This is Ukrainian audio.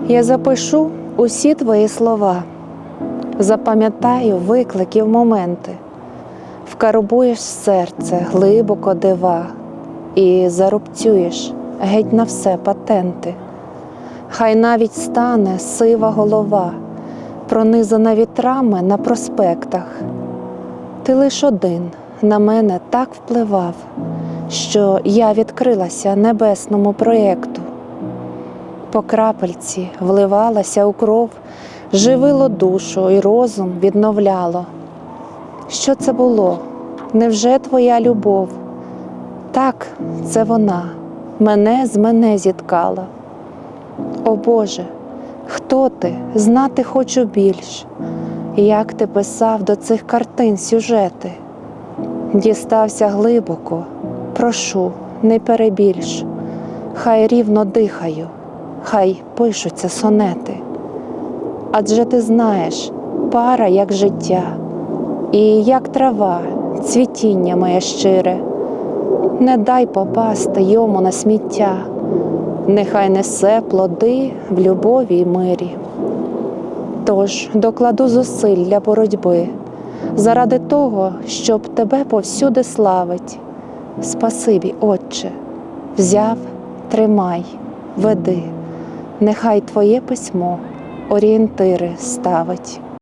Я запишу усі твої слова, запам'ятаю викликів моменти, вкарбуєш серце глибоко дива і зарубцюєш геть на все патенти. Хай навіть стане сива голова, пронизана вітрами на проспектах. Ти лиш один на мене так впливав, що я відкрилася небесному проєкту. По крапельці вливалася у кров, живило душу і розум відновляло. Що це було? Невже твоя любов? Так, це вона мене з мене зіткала. О Боже, хто ти? Знати хочу більш. Як ти писав до цих картин сюжети? Дістався глибоко, прошу, не перебільш, хай рівно дихаю, хай пишуться сонети. Адже ти знаєш, пара як життя, і як трава, цвітіння моє щире. Не дай попасти йому на сміття, нехай несе плоди в любові й мирі. Тож докладу зусиль для боротьби, заради того, щоб тебе повсюди славить. Спасибі, Отче, взяв, тримай, веди, нехай Твоє письмо орієнтири ставить.